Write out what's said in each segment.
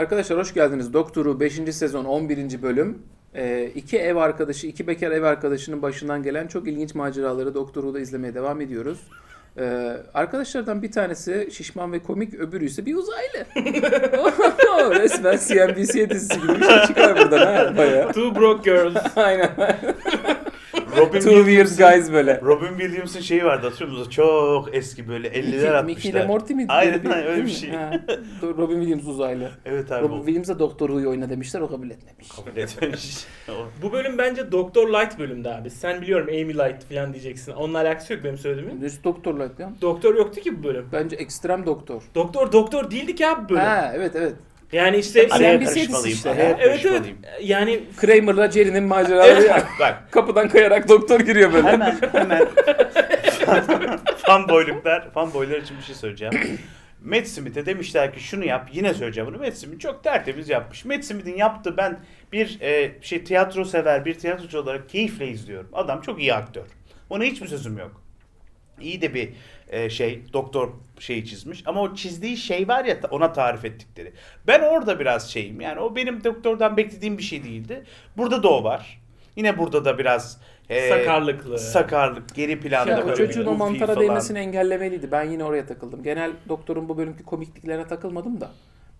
Arkadaşlar hoş geldiniz. Doktoru 5. sezon 11. bölüm. Ee, iki ev arkadaşı, iki bekar ev arkadaşının başından gelen çok ilginç maceraları Doktoru'da izlemeye devam ediyoruz. Ee, arkadaşlardan bir tanesi şişman ve komik, öbürü ise bir uzaylı. Resmen CNBC dizisi gibi bir şey çıkar buradan ha bayağı. Two broke girls. Aynen. Robin Two weird guys böyle. Robin Williams'ın şeyi vardı hatırlıyor musunuz? Çok eski böyle 50'ler Mickey, atmışlar. Mickey ile Morty miydi? Aynen, Böyle öyle bir şey. Ha. Robin Williams uzaylı. Evet abi. Robin Williams'a Doktor Who'yu oyna demişler o kabul etmemiş. kabul etmemiş. Bu bölüm bence Doktor Light bölümde abi. Sen biliyorum Amy Light falan diyeceksin. Onunla alakası yok benim söylediğimin. Düz doktorlar ya. Doktor yoktu ki bu bölüm. Bence ekstrem doktor. Doktor doktor değildi ki abi bu bölüm. Ha evet evet. Yani işte Araya bir şey karışmalıyım. işte. Araya evet evet karışmalıyım. yani Kramer'la Jerry'nin maceraları ya. Bak Kapıdan kayarak doktor giriyor böyle. hemen hemen fanboyluklar, fanboylar için bir şey söyleyeceğim. Matt Smith'e demişler ki şunu yap. Yine söyleyeceğim bunu. Matt Smith çok tertemiz yapmış. Matt Smith'in yaptığı ben bir e, şey tiyatro sever, bir tiyatrocu olarak keyifle izliyorum. Adam çok iyi aktör. Ona hiçbir sözüm yok. İyi de bir e, şey doktor şeyi çizmiş ama o çizdiği şey var ya ona tarif ettikleri. Ben orada biraz şeyim yani o benim doktordan beklediğim bir şey değildi. Burada da o var. Yine burada da biraz e, sakarlıklı. sakarlık, geri planda Ya, o böyle çocuğun o mantara falan. değmesini engellemeliydi. Ben yine oraya takıldım. Genel doktorun bu bölümki komikliklerine takılmadım da.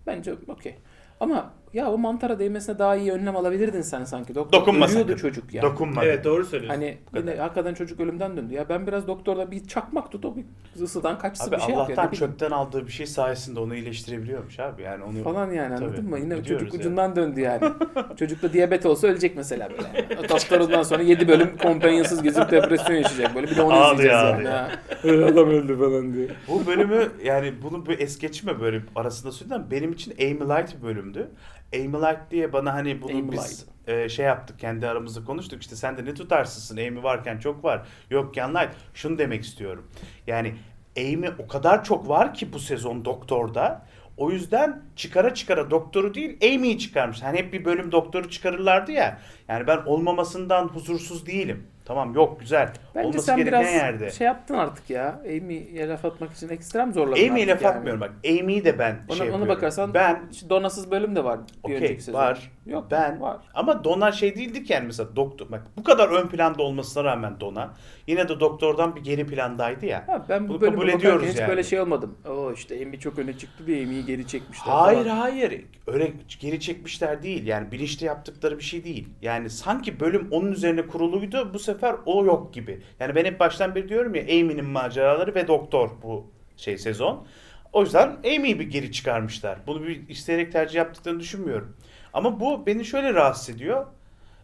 Bence okey. Ama ya o mantara değmesine daha iyi önlem alabilirdin sen sanki. Doktor Dokunma ölüyordu sakın. çocuk ya. Dokunma. Evet doğru söylüyorsun. Hani yine hakikaten çocuk ölümden döndü. Ya ben biraz doktorda bir çakmak tut o bir ısıdan kaçsın Abi bir şey yap ya. Allah'tan ne bileyim. çöpten aldığı bir şey sayesinde onu iyileştirebiliyormuş abi. Yani onu Falan yani Tabii, anladın mı? Yine çocuk yani. ucundan döndü yani. Çocukta diyabet olsa ölecek mesela böyle. O Doktor ondan sonra 7 bölüm companionsız gezip depresyon yaşayacak böyle. Bir de onu Ağlıyor, izleyeceğiz yani. ağlıyor. Ha. Öyle adam öldü falan diye. Bu bölümü yani bunu bir es geçme böyle arasında söyleyeyim benim için Amy Light bölümdü. Amy Light diye bana hani bunu Amy biz e, şey yaptık kendi aramızda konuştuk işte sen de ne tutarsızsın Amy varken çok var yokken Light şunu demek istiyorum. Yani Amy o kadar çok var ki bu sezon Doktor'da o yüzden çıkara çıkara doktoru değil Amy'yi çıkarmış. Hani hep bir bölüm doktoru çıkarırlardı ya. Yani ben olmamasından huzursuz değilim. Tamam yok güzel. Bence Olması sen gereken biraz yerde. şey yaptın artık ya. Amy'ye laf atmak için ekstrem zorladın Amy'ye laf yani. atmıyorum bak. Amy'yi de ben Ona, şey ona yapıyorum. bakarsan ben donasız bölüm de var Okey, var. Yok Ben- var. ama Donna şey değildi ki yani mesela doktor bak bu kadar ön planda olmasına rağmen Donna yine de doktordan bir geri plandaydı ya. Ha, ben bu Bunu bölümü kabul ediyoruz hiç yani. böyle şey olmadım. Oo işte Amy çok öne çıktı bir Amy'yi geri çekmişler Hayır falan. hayır öyle geri çekmişler değil yani bilinçli yaptıkları bir şey değil. Yani sanki bölüm onun üzerine kuruluydu bu sefer o yok gibi. Yani ben hep baştan beri diyorum ya Amy'nin maceraları ve doktor bu şey sezon. O yüzden Amy'yi bir geri çıkarmışlar. Bunu bir isteyerek tercih yaptıklarını düşünmüyorum. Ama bu beni şöyle rahatsız ediyor.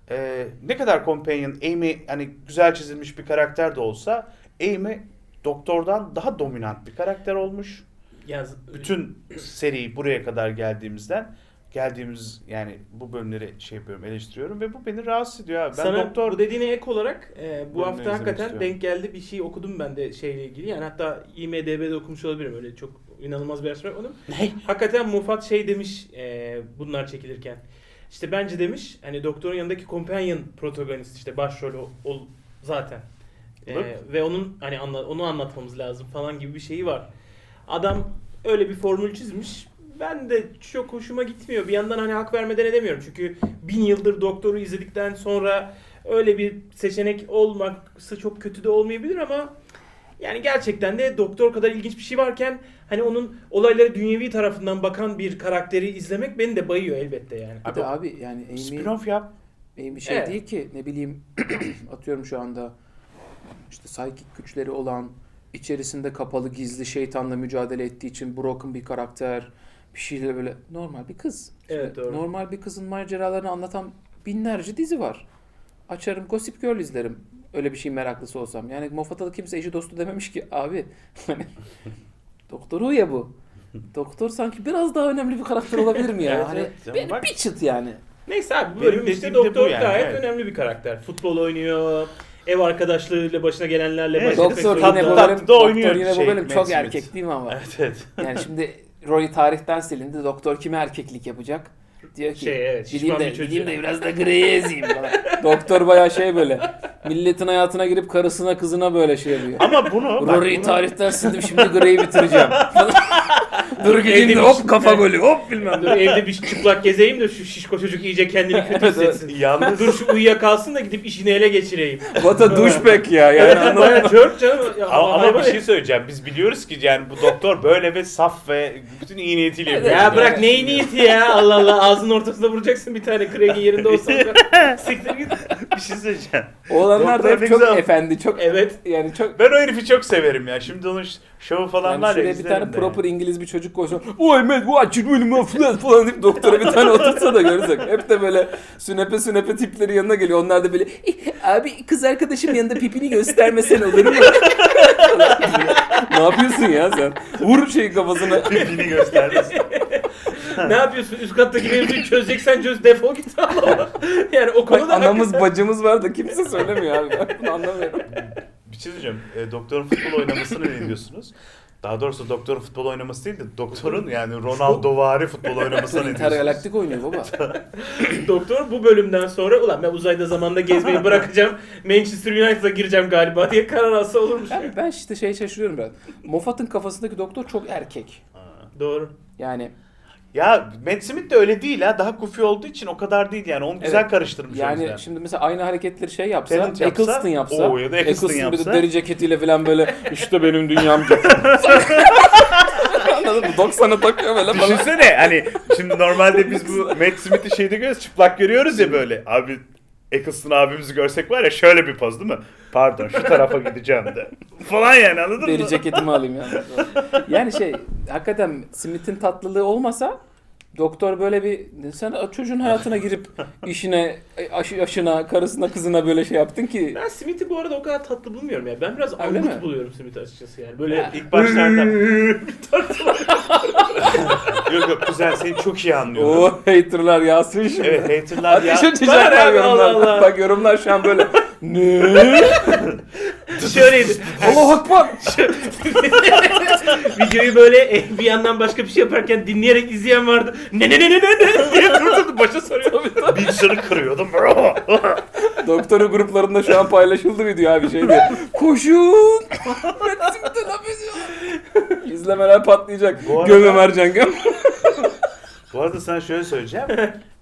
Ee, ne kadar companion Amy hani güzel çizilmiş bir karakter de olsa Amy doktordan daha dominant bir karakter olmuş Ya, bütün seri buraya kadar geldiğimizden geldiğimiz yani bu bölümleri şey yapıyorum eleştiriyorum ve bu beni rahatsız ediyor abi. Ben Sana doktor bu dediğine ek olarak e, bu hafta hakikaten istiyorum. denk geldi bir şey okudum ben de şeyle ilgili. Yani hatta IMDB'de okumuş olabilirim öyle çok inanılmaz bir araştırma yapmadım. ne? Hakikaten Moffat şey demiş e, bunlar çekilirken. İşte bence demiş hani doktorun yanındaki companion protagonist işte başrol ol, ol zaten. E, ve onun hani anla, onu anlatmamız lazım falan gibi bir şeyi var. Adam öyle bir formül çizmiş. Ben de çok hoşuma gitmiyor. Bir yandan hani hak vermeden edemiyorum. Çünkü bin yıldır doktoru izledikten sonra öyle bir seçenek olması çok kötü de olmayabilir ama yani gerçekten de doktor kadar ilginç bir şey varken hani onun olaylara dünyevi tarafından bakan bir karakteri izlemek beni de bayıyor elbette yani. De abi yani Amy, Spin-off yap. Amy şey Evet. değil ki ne bileyim atıyorum şu anda işte psychic güçleri olan içerisinde kapalı gizli şeytanla mücadele ettiği için broken bir karakter bir şeyle böyle normal bir kız. Şimdi Evet, doğru. Normal bir kızın maceralarını anlatan binlerce dizi var. Açarım Gossip Girl izlerim. Öyle bir şey meraklısı olsam. Yani Moffat'a da kimse eşi dostu dememiş ki abi hani doktoru ya bu. Doktor sanki biraz daha önemli bir karakter olabilir mi ya? Evet, hani evet. beni Bak- bir çıt yani. Neyse abi bu Benim bölüm işte doktor yani, gayet evet. önemli bir karakter. Futbol oynuyor, ev arkadaşlığıyla başına gelenlerle Evet, baş etmek Doktor yine bu bölüm, da doktor oynuyor yine bu şey, bölüm Matt çok Smith. erkek değil mi ama? Evet evet. Yani şimdi Roy tarihten silindi. Doktor kime erkeklik yapacak? Diyor ki Şey, evet, gideyim de, gideyim de biraz da griye ezeyim falan. Doktor bayağı şey böyle. Milletin hayatına girip karısına kızına böyle şey yapıyor. Ama bunu bak Rory'yi bunu- tarihten sildim şimdi Grey'i bitireceğim. Dur gideyim de hop kafa golü hop bilmem Dur ne. evde bir çıplak gezeyim de şu şişko çocuk iyice kendini kötü hissetsin. Yalnız Dur şu uyuyakalsın da gidip işini ele geçireyim. Vata douchebag ya yani anladın mı? Türk canım. Ya, ama, ama bir şey söyleyeceğim. Biz biliyoruz ki yani bu doktor böyle ve saf ve bütün iyi niyetiyle yapıyor. Ya bırak neyi niyeti ya Allah Allah ağzının ortasında vuracaksın bir tane Craig'in yerinde olsan da siktir git. bir şey söyleyeceğim. Oğlanlar da hep çok güzel. efendi çok Evet. yani çok Ben o herifi çok severim ya. Şimdi onun şovu falan yani var ya. bir tane proper İngiliz bir çocuk koysa Oy it really my friend falan deyip doktora bir tane otursa da görsek. Hep de böyle sünepe sünepe tipleri yanına geliyor. Onlar da böyle "Eh, abi kız arkadaşım yanında pipini göstermesen olur mu? ne yapıyorsun ya sen? Vur şeyi kafasına. Pipini göstermesin. ne yapıyorsun? Üst kattaki mevzuyu çözeceksen çöz defol git Allah. Yani o konuda anamız bacımız var da kimse söylemiyor abi. Ben bunu anlamıyorum. Bir şey söyleyeceğim. E, doktorun futbol oynamasına ne diyorsunuz? Daha doğrusu doktorun futbol oynaması değil de doktorun yani Ronaldovari futbol oynamasına ne diyorsunuz? Intergalaktik oynuyor baba. doktor bu bölümden sonra ulan ben uzayda zamanda gezmeyi bırakacağım. Manchester United'a gireceğim galiba diye karar alsa olurmuş. Ben, ben işte şey şaşırıyorum biraz. Moffat'ın kafasındaki doktor çok erkek. Ha. Doğru. Yani Ya Matt Smith de öyle değil ha. Daha kufi olduğu için o kadar değil yani. Onu güzel Evet. karıştırmış o yani yüzden. şimdi mesela aynı hareketleri şey yapsa, Tennant yapsa, Eccleston yapsa, oo, ya da Eccleston bir de yapsa. deri ceketiyle falan böyle işte benim dünyam Anladın mı? 90'a takıyor böyle. Düşünsene hani şimdi normalde biz bu Matt Smith'i şeyde görüyoruz çıplak görüyoruz ya böyle. Abi Eccleston abimizi görsek var ya şöyle bir poz değil mi? Pardon şu tarafa gideceğim de. Falan yani anladın mı? Deri ceketimi alayım ya. Yani şey hakikaten Smith'in tatlılığı olmasa doktor böyle bir sen çocuğun hayatına girip işine, aşı, yaşına, karısına, kızına böyle şey yaptın ki Ben Smith'i bu arada o kadar tatlı bulmuyorum ya. Ben biraz Öyle angut mi? buluyorum Smith'i açıkçası yani. Böyle. İlk başlarda yok yok güzel seni çok iyi anlıyorum. o haterlar yazsın şimdi. Evet haterlar ya. Ateş açacaklar ne abi, yorumlar. Allah Allah. Bak yorumlar şu an böyle. ne? şöyleydi. Allah akbar. Videoyu böyle eh, bir yandan başka bir şey yaparken dinleyerek izleyen vardı. Ne ne ne ne ne ne diye durdurdu başa sarıyor. Bilgisayarı kırıyordum. Doktoru gruplarında şu an paylaşıldı video abi şeyde. Koşun. Metzim'de laf ediyor. İzlemeler patlayacak. Bu arada- Göm Ömercan göm. Bu arada sana şöyle söyleyeceğim.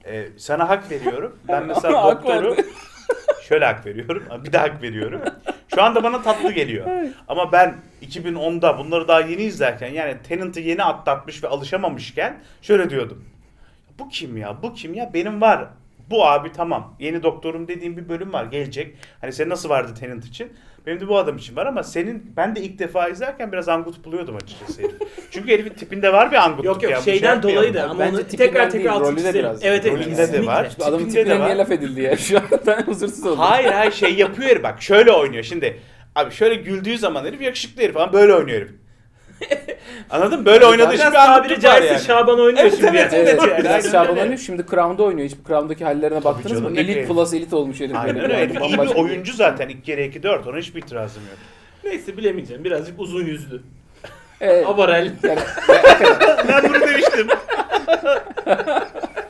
Ee, sana hak veriyorum. Ben mesela Hak doktoru verdi. şöyle hak veriyorum. Bir de hak veriyorum. Şu anda bana tatlı geliyor. Ama ben 2010'da bunları daha yeni izlerken yani Tenant'ı yeni atlatmış ve alışamamışken şöyle diyordum. Bu kim ya? Bu kim ya? Benim var. Bu abi tamam. Yeni doktorum dediğim bir bölüm var. Gelecek. Hani senin nasıl vardı Tenant için? Benim de bu adam için var ama senin ben de ilk defa izlerken biraz angut buluyordum açıkçası herif. Çünkü herifin tipinde var bir angutluk Yok yok ya. Şey şeyden yapmayalım. dolayı da ama Bence onu tekrar tekrar altı rolü de çizelim. biraz. Evet evet. Rolünde de var. Adamın Tipinde de tipine var. niye laf edildi ya? Şu an ben huzursuz oldum. Hayır hayır şey yapıyor herif bak şöyle oynuyor şimdi. Abi şöyle güldüğü zaman herif yakışıklı herif ama böyle oynuyor herif. Anladın mı? Böyle oynadığı Biraz için bir tabiri var caizse yani. Şaban oynuyor Evet, şimdi. evet, yani. evet. Evet, yani, biraz Şaban oynuyor. Şimdi Crown'da oynuyor. Hiç Crown'daki hallerine baktınız mı? canım, ne Elit keyif. plus elit olmuş herif. Aynen böyle. öyle. Herif iyi bir Bambaşka oyuncu zaten. 2 kere 2 4. Ona hiçbir itirazım yok. Neyse bilemeyeceğim. Birazcık uzun yüzlü. Evet. Avarel. Yani, ben bunu demiştim.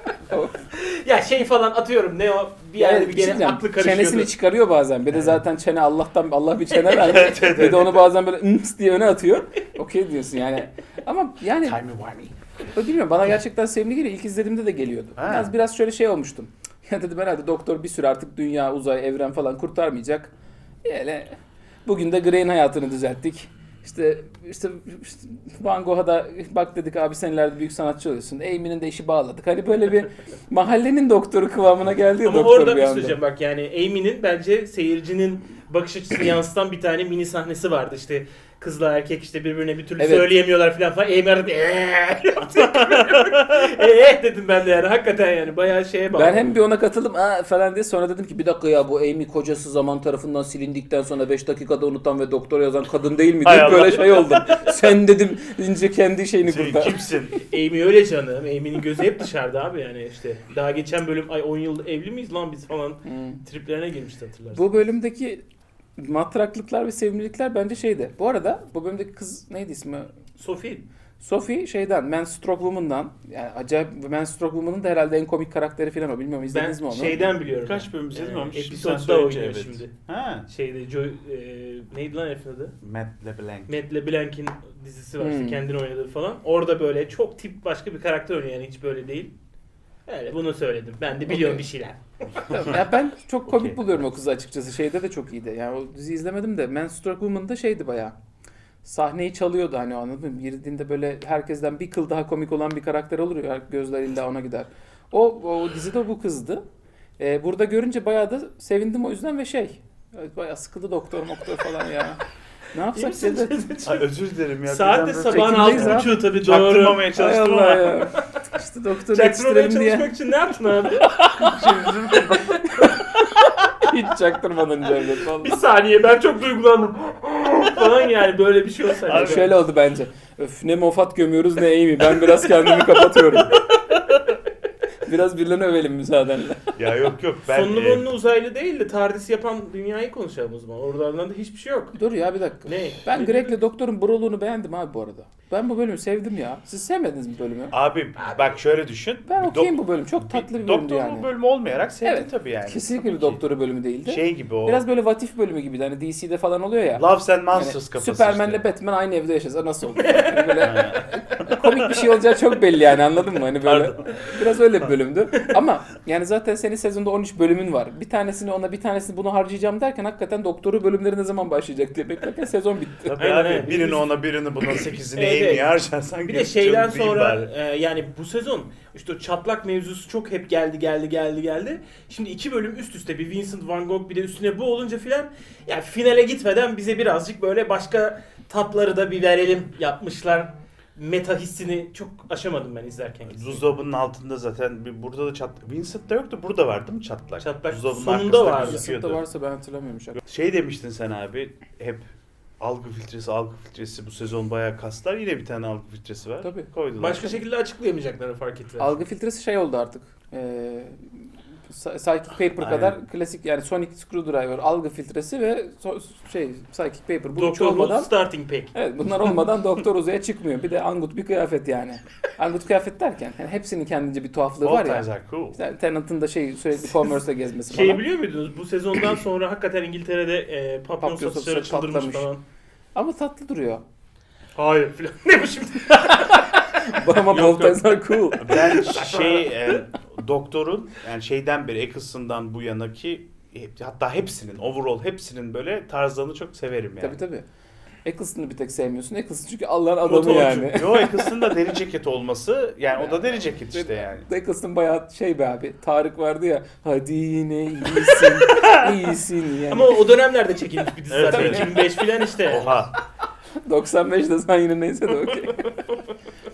Ya şey falan atıyorum ne o bir yerde bir şey gene diyeceğim, aklı karışıyordu. Çenesini çıkarıyor bazen. Bir de zaten çene Allah'tan Allah bir çene vermiş. Bir de onu bazen böyle ıms diye öne atıyor. Okey diyorsun yani. Ama yani Timey wimey. bilmiyorum bana gerçekten sevimli geliyor. İlk izlediğimde de geliyordu. Ha. Biraz biraz şöyle şey olmuştum. Ya dedim herhalde doktor bir süre artık dünya, uzay, evren falan kurtarmayacak. Öyle bugün de Grey'in hayatını düzelttik. İşte, işte, işte Van Gogh'a da bak dedik abi sen ileride büyük sanatçı oluyorsun. Amy'nin de işi bağladık. Hani böyle bir mahallenin doktoru kıvamına geldi ya Ama doktor orada bir bir anda. söyleyeceğim bak yani Amy'nin bence seyircinin bakış açısını yansıtan bir tane mini sahnesi vardı işte kızla erkek işte birbirine bir türlü Evet. söyleyemiyorlar falan falan. Arada bir eee eee dedim ben de yani hakikaten yani bayağı şeye bağlı. Ben hem bir ona katıldım Aa, falan diye sonra dedim ki bir dakika ya bu Amy kocası zaman tarafından silindikten sonra 5 dakikada unutan ve doktor yazan kadın değil mi Hay deyip Allah. böyle şey oldum. Sen dedim ince kendi şeyini Sen kurtar. kimsin? Amy öyle canım. Amy'nin gözü hep dışarıda abi yani işte. Daha geçen bölüm ay 10 yıl evli miyiz lan biz falan Hmm. triplerine girmişti hatırlarsın. Bu bölümdeki matraklıklar ve sevimlilikler bence şeydi. Bu arada bu bölümdeki kız neydi ismi? Sophie. Sophie şeyden, Man Stroke Woman'dan. Yani acayip Man Stroke Woman'ın da herhalde en komik karakteri falan o. Bilmiyorum Ben izlediniz mi onu? şeyden biliyorum. Kaç bölüm izledim ama söyleyince oynuyor evet. şimdi. Ha. Şeyde Joy, e, neydi lan herifin adı? Matt LeBlanc. Matt LeBlanc'in dizisi var işte Hmm. kendini oynadığı falan. Orada böyle çok tip başka bir karakter oynuyor yani hiç böyle değil. Öyle bunu söyledim. Ben de biliyorum bir şeyler. ya ben çok komik Okey. buluyorum o kızı açıkçası. Şeyde de çok iyiydi. Yani o diziyi izlemedim de Man Stroke Woman'da şeydi bayağı. Sahneyi çalıyordu hani anladın mı? Girdiğinde böyle herkesten bir kıl daha komik olan bir karakter olur ya gözler illa ona gider. O, o dizide bu kızdı. Ee, burada görünce bayağı da sevindim o yüzden ve şey bayağı sıkıldı doktor moktor falan ya. Ne yapsak dedi. Ay özür dilerim ya. Saat de birden böyle sabahın çekimdeyiz altı ha. buçuğu tabii doğru. Çaktırmamaya Hay çalıştım Allah ama. ya. İşte doktoru yetiştirelim diye çalışmak için ne yaptın abi? hiç çaktırmadın Cevdet bir saniye ben çok duygulandım. falan yani böyle bir şey olsaydı. Abi şöyle oldu bence. Öf ne Moffat gömüyoruz ne Amy. Ben biraz kendimi kapatıyorum. biraz birilerini övelim müsaadenle. Ya yok yok ben Sonlu e, bonlu uzaylı değil de TARDIS yapan dünyayı konuşalım o zaman. Oradan da hiçbir şey yok. Dur ya bir dakika. Ne? Ben Greg'le doktorun broluğunu beğendim abi bu arada. Ben bu bölümü sevdim ya. Siz sevmediniz mi bölümü? abi bak şöyle düşün. Ben okeyim bu bölüm. Çok tatlı bir bölümdü Doktor yani. bu bölüm olmayarak sevdim Evet, tabii yani. Kesinlikle Tabii bir ki. doktoru bölümü değildi. Şey gibi o. Biraz böyle vatif bölümü gibiydi. Hani DC'de falan oluyor ya. Loves and Yani Monsters kafası Superman'le işte. Batman aynı evde yaşasa nasıl olur? Yani böyle komik bir şey olacağı çok belli yani anladın mı? Hani böyle biraz öyle bir bölümdü. Ama yani zaten senin sezonda 13 bölümün var. Bir tanesini ona bir tanesini bunu harcayacağım derken hakikaten doktoru bölümleri ne zaman başlayacak diye beklerken sezon bitti. Tabii Aynen, abi aynen. birini ona birini buna sekizini Evet, Evet. harcarsan Bir de şeyden sonra e, yani bu sezon işte o çatlak mevzusu çok hep geldi geldi geldi geldi. Şimdi iki bölüm üst üste bir Vincent Van Gogh bir de üstüne bu olunca filan yani finale gitmeden bize birazcık böyle başka tatları da bir verelim yapmışlar. Meta hissini çok aşamadım ben izlerken. Buzdolabının altında zaten bir burada da çat Vincent'ta yoktu. Burada var değil mi çatlak? Çatlak Buzdolabının sonunda vardı. Sınıfta varsa ben hatırlamıyorum. Şey demiştin sen abi hep algı filtresi algı filtresi bu sezon bayağı kaslar. Yine bir tane algı filtresi var. Tabii. Koydular. Başka şekilde açıklayamayacaklarını fark ettiler. Algı filtresi şey oldu artık. Ee, Psychic Paper Aynen. kadar klasik yani Sonic Screwdriver, algı filtresi ve so- şey Psychic Paper. Bu Who olmadan starting pack. Evet bunlar olmadan doktor uzaya çıkmıyor. Bir de angut bir kıyafet yani. Angut kıyafet derken yani hepsinin kendince bir tuhaflığı All var ya. times are cool. İşte Tennant'ın da şey sürekli Converse'de gezmesi Şey falan. biliyor muydunuz? Bu sezondan sonra hakikaten İngiltere'de e, papyon Papyon satışları çıldırmış patlamış. falan. Ama tatlı duruyor. Hayır filan. ne bu şimdi? Ama are cool. Ben şey e, doktorun yani şeyden beri Eccleston'dan bu yana ki hatta hepsinin overall hepsinin böyle tarzlarını çok severim yani. Tabii tabii. Eccleston'u bir tek sevmiyorsun. Eccleston çünkü Allah'ın adamı Motorcu. yani. Yo Eccleston da deri ceket olması yani o da deri ceket işte yani. Eccleston bayağı şey be abi. Tarık vardı ya. Hadi yine iyisin. iyisin yani. Ama o dönemlerde çekilmiş bir dizi Evet, zaten. evet. 2005 filan işte. Oha. 95'te sen yine neyse de okey.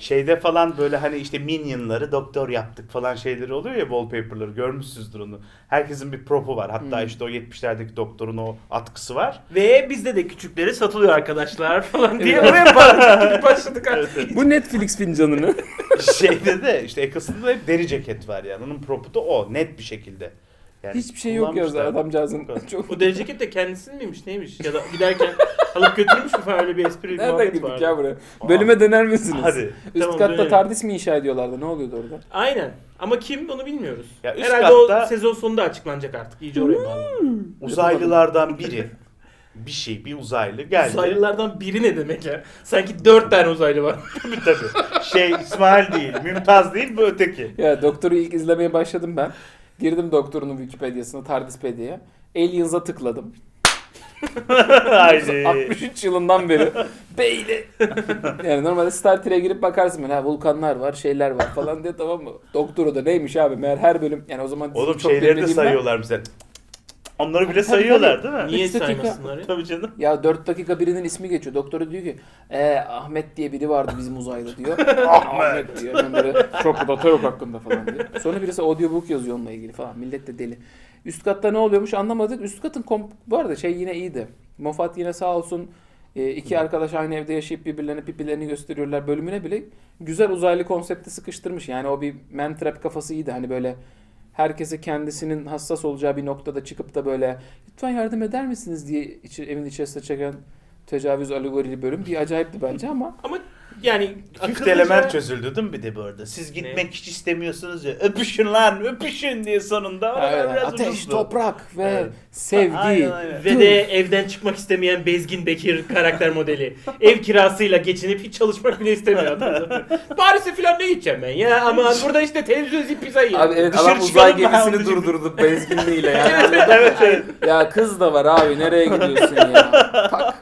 Şeyde falan böyle hani işte Minion'ları doktor yaptık falan şeyleri oluyor ya wallpaper'ları görmüşsünüzdür onu. Herkesin bir propu var. Hatta Hmm. işte o 70'lerdeki doktorun o atkısı var. Ve bizde de küçükleri satılıyor arkadaşlar falan diye oraya bağırdık. başladık artık. Bu Netflix fincanını. Şeyde de işte Eccleston'da hep deri ceket var yani. Onun propu da o net bir şekilde. Yani Hiçbir şey yok ya kullanmışlar. adamcağızın. Çok O deri ceket de kendisinin miymiş neymiş? Ya da giderken alıp götürmüş mü falan öyle bir espri Nereden muhabbet girdik vardı. ya buraya? Bölüme döner misiniz? Hadi. Üst Tamam, katta dönelim. TARDIS mi inşa ediyorlardı? Ne oluyordu orada? Aynen. Ama kim onu bilmiyoruz. Ya üst Herhalde katta- o sezon sonunda açıklanacak artık. İyice oraya bağlı. Uzaylılardan biri bir şey bir uzaylı geldi. Uzaylılardan biri ne demek ya? Sanki dört tane uzaylı var. Tabii tabii. Şey İsmail değil, Mümtaz değil bu öteki. Ya doktoru ilk izlemeye başladım ben. Girdim doktorunun Wikipedia'sına, TARDISpedia'ya. Aliens'a tıkladım. Haydi. 63 yılından beri. Beyli. yani normalde Star Trek'e girip bakarsın böyle ha vulkanlar var, şeyler var falan diye tamam mı? Doktoru da neymiş abi? Meğer her bölüm yani o zaman Oğlum çok şeyleri de bilmediğim ben- sayıyorlar bize. Onları bile Tabii, sayıyorlar değil mi? Niye Üç dakika- saymasınlar ya? Tabii canım. Ya 4 dakika birinin ismi geçiyor. Doktoru diyor ki e, Ahmet diye biri vardı bizim uzaylı diyor. Ahmet diyor. Ben böyle çok data yok hakkında falan diyor. Sonra birisi audiobook yazıyor onunla ilgili falan. Millet de deli. Üst katta ne oluyormuş anlamadık. Üst katın kom- bu arada şey yine iyiydi. Moffat yine sağ olsun e, iki arkadaş aynı evde yaşayıp birbirlerine pipilerini gösteriyorlar bölümüne bile güzel uzaylı konsepti sıkıştırmış. Yani o bir man trap kafası iyiydi. Hani böyle herkese kendisinin hassas olacağı bir noktada çıkıp da böyle lütfen yardım eder misiniz diye içi, evin içerisine çeken tecavüz alegorili bölüm bir acayipti bence ama Ama Yani akıllıca- çözüldü değil mi bir de bu arada? Siz gitmek hiç istemiyorsunuz ya. Öpüşün lan öpüşün diye sonunda. Evet, biraz ateş, ucuzdu. toprak ve Evet. sevgi. Aynen, aynen. Ve de evden çıkmak istemeyen bezgin Bekir karakter modeli. Ev kirasıyla geçinip hiç çalışmak bile istemiyor adam. Paris'e falan ne gideceğim ben ya ama burada işte televizyon izleyip pizza yiyeyim. Abi evet Dışarı adam uzay gemisini durdurdu benzinliğiyle yani. evet evet. ya kız da var abi nereye gidiyorsun ya? Tak.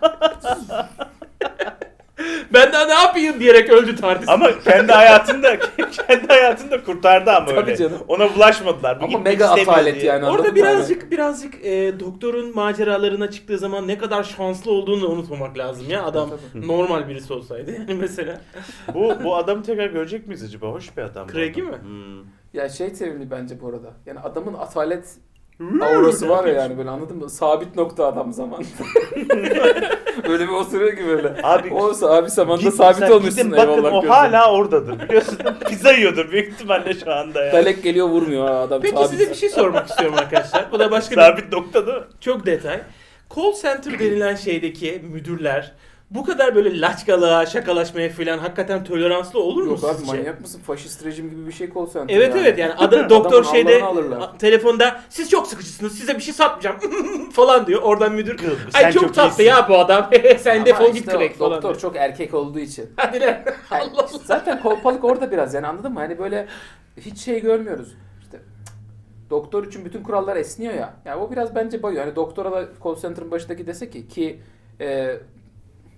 Ben daha ne yapayım diyerek öldü TARDIS. Ama kendi hayatında kendi hayatında kurtardı ama Tabii öyle. canım. Ona bulaşmadılar. Bir Ama gitmek mega istemiyor atalet diye. yani. anladın Orada mı? birazcık birazcık e, doktorun maceralarına çıktığı zaman ne kadar şanslı olduğunu da unutmamak lazım ya. Adam normal birisi olsaydı yani mesela. Bu bu adamı tekrar görecek miyiz acaba? Hoş bir adam. bu Craig'i adam. mi? Hmm. Ya şey sevimli bence bu arada. Yani adamın atalet aurası var ya yani böyle anladın mı? Sabit nokta adam zaman. böyle bir oturuyor ki böyle. Abi Olsa abi zamanında git sabit mesela, olmuşsun gidin bakın eyvallah o gözüm. hala oradadır biliyorsun. Pizza yiyordur büyük ihtimalle şu anda ya. Dalek geliyor vurmuyor ha adam Peki sabit. size bir şey sormak istiyorum arkadaşlar. Bu da başka bir Sabit nokta değil mi? çok detay. Call center denilen şeydeki müdürler bu kadar böyle laçkalığa, şakalaşmaya falan hakikaten toleranslı olur mu Yok abi sizce? manyak mısın? Faşist rejim gibi bir şey kol center Evet evet yani adı doktor Adamın şeyde Allah'ını alırlar. a- telefonda siz çok sıkıcısınız size bir şey satmayacağım falan diyor. Oradan müdür Kız, ay sen çok, çok tatlı iyisin." ya bu adam sen Ama defol işte git o Craig falan. Doktor diyor. çok erkek olduğu için. Hadi lan. Yani Allah Allah. zaten kolpalık orada biraz yani anladın mı? Hani böyle hiç şey görmüyoruz. İşte cık, doktor için bütün kurallar esniyor ya. Yani o biraz bence bayıyor. Hani doktora da call center'ın başındaki dese ki ki e,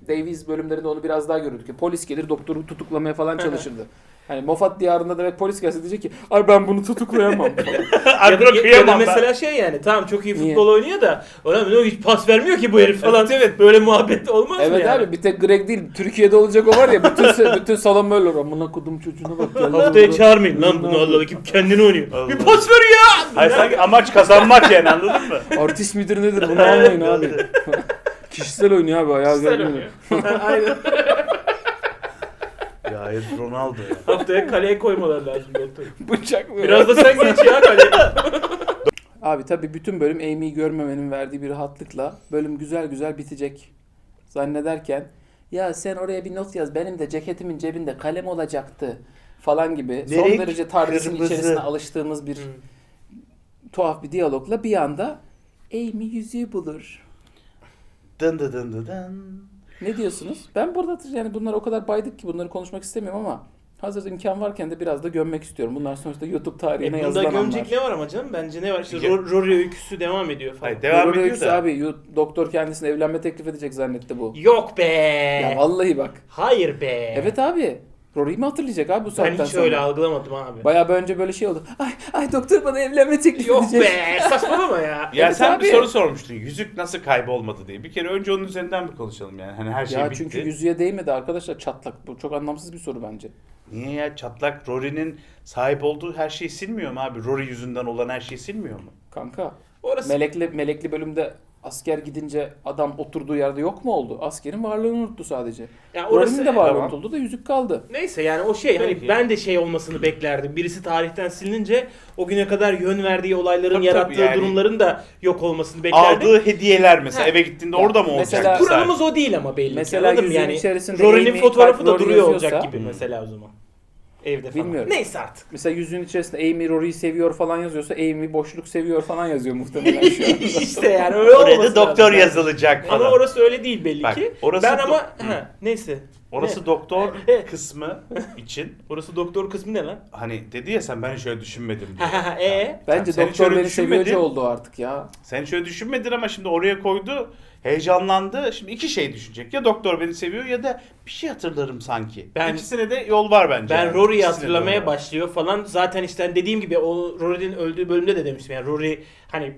Davies bölümlerinde onu biraz daha görürdük. Polis gelir doktoru tutuklamaya falan çalışırdı. Hani Moffat diyarında demek polis gelse diyecek ki ay ben bunu tutuklayamam. falan. ya, da, ya, da kıyamam ben. mesela şey yani tamam çok iyi Niye? futbol oynuyor da ulan ne hiç pas vermiyor ki bu herif falan. Evet, evet. Böyle muhabbet olmaz mı evet yani? abi bir tek Greg değil Türkiye'de olacak o var ya bütün bütün salon böyle olur. Amına kodum çocuğuna bak. gel lan Haftaya çağırmayın lan bunu Allah kim kendini oynuyor. Allah. Bir pas ver ya. Hayır sanki amaç kazanmak yani anladın mı? Artist midir nedir bunu anlayın abi. Kişisel oynuyor abi ayağı Güzel görmüyor. oynuyor. Aynen. ya herif Ronaldo ya. Haftaya kaleye koymalar lazım doktor. Bıçak mı? Biraz da sen geç ya kaleye. Abi tabii bütün bölüm Amy'yi görmemenin verdiği bir rahatlıkla bölüm güzel güzel bitecek zannederken ya sen oraya bir not yaz benim de ceketimin cebinde kalem olacaktı falan gibi son Nereye? derece TARDIS'in Kırmızı. içerisine alıştığımız bir tuhaf bir diyalogla bir anda Amy yüzüğü bulur. Dın dın dın dın dın. Ne diyorsunuz? Ben burada yani bunlar o kadar baydık ki bunları konuşmak istemiyorum ama hazır imkan varken de biraz da gömmek istiyorum. Bunlar sonuçta YouTube tarihine E bunda yazılan gömecek anlar. ne var ama canım? Bence ne var? İşte Ya- Ro- Rory öyküsü devam ediyor falan. Hayır, devam ediyor da. Abi yu- doktor kendisine evlenme teklif edecek zannetti bu. Yok be. Ya vallahi bak. Hayır be. Evet abi. Rory'i mi hatırlayacak abi bu Ben saatten hiç sonra? öyle algılamadım abi. Bayağı bir önce böyle şey oldu. Ay ay doktor bana evlenme teklif Yok edecek. be. Saçmalama ya. Ya Evet sen abi. bir soru sormuştun. Yüzük nasıl kaybolmadı diye. Bir kere önce onun üzerinden bir konuşalım yani. Hani her şey ya bitti. çünkü yüzüğe değmedi arkadaşlar çatlak. Bu çok anlamsız bir soru bence. Niye ya çatlak Rory'nin sahip olduğu her şeyi silmiyor mu abi? Rory yüzünden olan her şeyi silmiyor mu? Kanka Orası melekli melekli bölümde asker gidince adam oturduğu yerde yok mu oldu? Askerin varlığını unuttu sadece. ya orası Rory'nin de varlığı Tamam. unutuldu da yüzük kaldı. Neyse yani o şey hani Peki. ben de şey olmasını beklerdim. Birisi tarihten silinince o güne kadar yön verdiği olayların Tabii, yarattığı tabii yani. durumların da yok olmasını beklerdim. Aldığı hediyeler mesela Ha. eve gittiğinde Ya, orada mı olacak? mesela- Kuralımız o değil ama belli Mesela ki. Anladın mı? yüzüğün yani içerisinde Rory'nin fotoğrafı kalp da Rory duruyor olacak yazıyorsa- gibi mesela o zaman. Evde falan. Bilmiyorum. Neyse artık. Mesela yüzüğün içerisinde Amy Rory'yi seviyor falan yazıyorsa Amy boşluk seviyor falan yazıyor muhtemelen şu anda. işte yani öyle Oraya olması da doktor yazılacak falan. Ama orası öyle değil belli Bak, ki. orası ben do- ama ha, neyse. Orası Ne? doktor kısmı için Orası doktor kısmı ne lan? hani dedi ya sen ben şöyle düşünmedim diye. Ee? Bence Sen hiç doktor öyle beni düşünmedin. seviyorcu oldu artık ya. Sen şöyle düşünmedin ama şimdi oraya koydu. Heyecanlandı. Şimdi iki şey düşünecek. Ya doktor beni seviyor ya da bir şey hatırlarım sanki. Ben- İkisine de yol var bence. Ben yani. Rory'yi İkisine de hatırlamaya yol var. başlıyor falan. Zaten işte dediğim gibi o Rory'nin öldüğü bölümde de demiştim. Yani Rory hani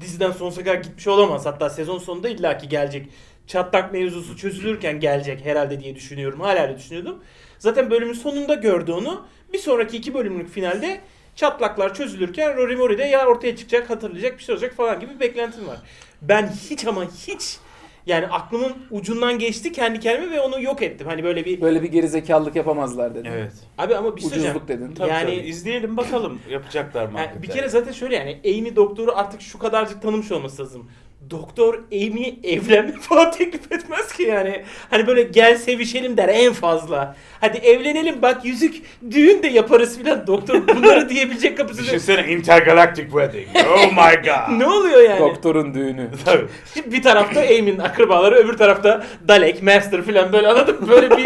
diziden sonsuza kadar gitmiş olamaz. Hatta sezon sonunda illaki gelecek. Çatlak mevzusu çözülürken gelecek herhalde diye düşünüyorum. Hala öyle düşünüyordum. Zaten bölümün sonunda gördü onu. Bir sonraki iki bölümlük finalde çatlaklar çözülürken Rory Mori de ya ortaya çıkacak, hatırlayacak bir şey olacak falan gibi bir beklentim var. Ben hiç ama hiç yani aklımın ucundan geçti kendi kendime ve onu yok ettim. Hani böyle bir Böyle bir gerizekalılık yapamazlar dedi. Evet. abi ama bir şey söyleyeceğim. Ucuzluk dedin. Tabii, Yani- tabii. izleyelim bakalım yapacaklar mı? Yani bir kere zaten şöyle yani Amy doktoru artık şu kadarcık tanımış olması lazım. Doktor Amy evlenme falan teklif etmez ki yani. Hani böyle gel sevişelim der en fazla. Hadi evlenelim bak yüzük düğün de yaparız filan. Doktor bunları diyebilecek kapısında. Düşünsene intergalactic wedding. Oh my god. ne oluyor yani? Doktorun düğünü. Tabii. Bir tarafta Amy'nin akrabaları, öbür tarafta Dalek, Master filan böyle anladın mı? Böyle bir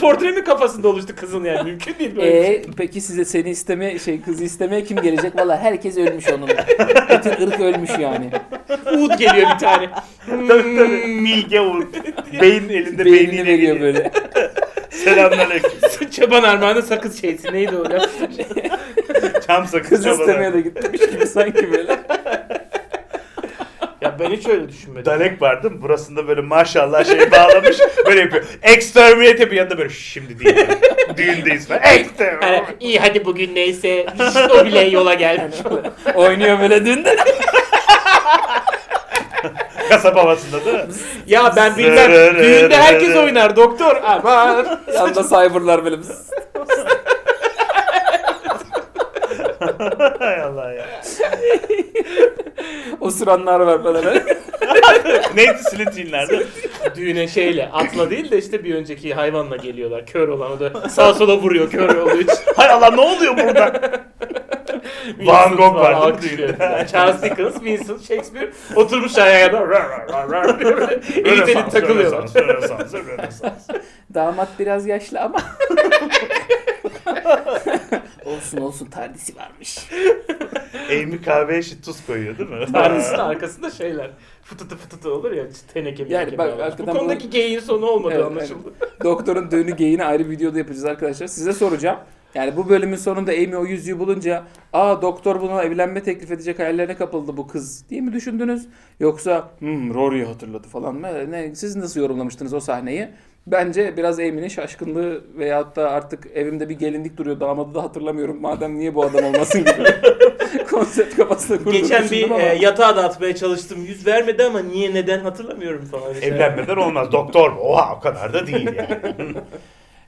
portre mi kafasında oluştu kızın yani mümkün değil böyle. bir şey. E peki size seni isteme şey kızı istemeye kim gelecek? Valla herkes ölmüş onun. Bütün ırk ölmüş yani. Uğut geliyor bir tane. Tabii tabii. Milge Uğur. Beyin elinde Beynini beynini veriyor veriyor böyle. Selamünaleyküm. Çoban armağanı sakız şeysi neydi o laf? Çam sakız Kız istemeye de gitmiş gibi sanki böyle. ya ben hiç öyle düşünmedim. Dalek var değil mi? Burasında böyle maşallah şey bağlamış. Böyle yapıyor. Exterminate yapıyor. Yanında böyle şimdi değil. Düğündeyiz falan. Hani, Exterminate. iyi hadi bugün neyse o bile yola gelmiş. Oynuyor böyle düğünde. Kasap havasında değil mi? ya ben bilmem düğünde herkes oynar doktor. Aman. Yanında cyberlar böyle. Hay Allah ya. Osuranlar var falan. Neydi Slytherin'lerde? Düğüne şeyle atla değil de işte bir önceki hayvanla geliyorlar. Kör olan o da sağa sola vuruyor kör olduğu için. Hay Allah ne oluyor burada? Van Gogh var değil mi? Charles Dickens, Vincent, Shakespeare oturmuş ayağa kadar eğiteli takılıyorlar. Rönesans, Rönesans, Rönesans. Damat biraz yaşlı ama. olsun olsun tardisi varmış. Amy kahveye şi- tuz koyuyor değil mi? Tanrısının arkasında şeyler. Fıtıtı fıtıtı olur ya teneke Yani bak, bağlar. Bu konudaki geyiğin sonu olmadı Evet, anlaşıldı. Doktorun düğünü geyini ayrı bir videoda yapacağız arkadaşlar. Size soracağım. Yani bu bölümün sonunda Amy o yüzüğü bulunca aa doktor buna evlenme teklif edecek hayallerine kapıldı bu kız diye mi düşündünüz? Yoksa hmm, Rory'i hatırladı falan mı? Ne, siz nasıl yorumlamıştınız o sahneyi? Bence biraz Amy'nin şaşkınlığı veyahut da artık evimde bir gelinlik duruyor damadı da hatırlamıyorum. Madem niye bu adam olmasın gibi. Konsept kafasında kurduğunu Geçen bir ama. e, yatağa da atmaya çalıştım. Yüz vermedi ama niye neden hatırlamıyorum falan. Evlenmeden olmaz. Doktor oha o kadar da değil yani.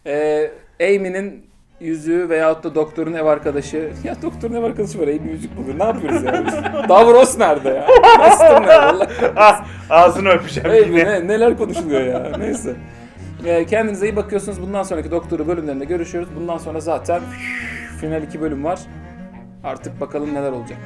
Ee, Amy'nin yüzüğü veyahut da doktorun ev arkadaşı. Ya doktorun ev arkadaşı var Amy yüzük bulur. Ne yapıyoruz ya? biz? Davros nerede ya? Master nerede? Allah ah, ağzını öpeceğim Amy yine. ne, neler konuşuluyor ya? Neyse. Ee, kendinize iyi bakıyorsunuz. Bundan sonraki doktoru bölümlerinde görüşürüz. Bundan sonra zaten final 2 bölüm var. Artık bakalım neler olacak.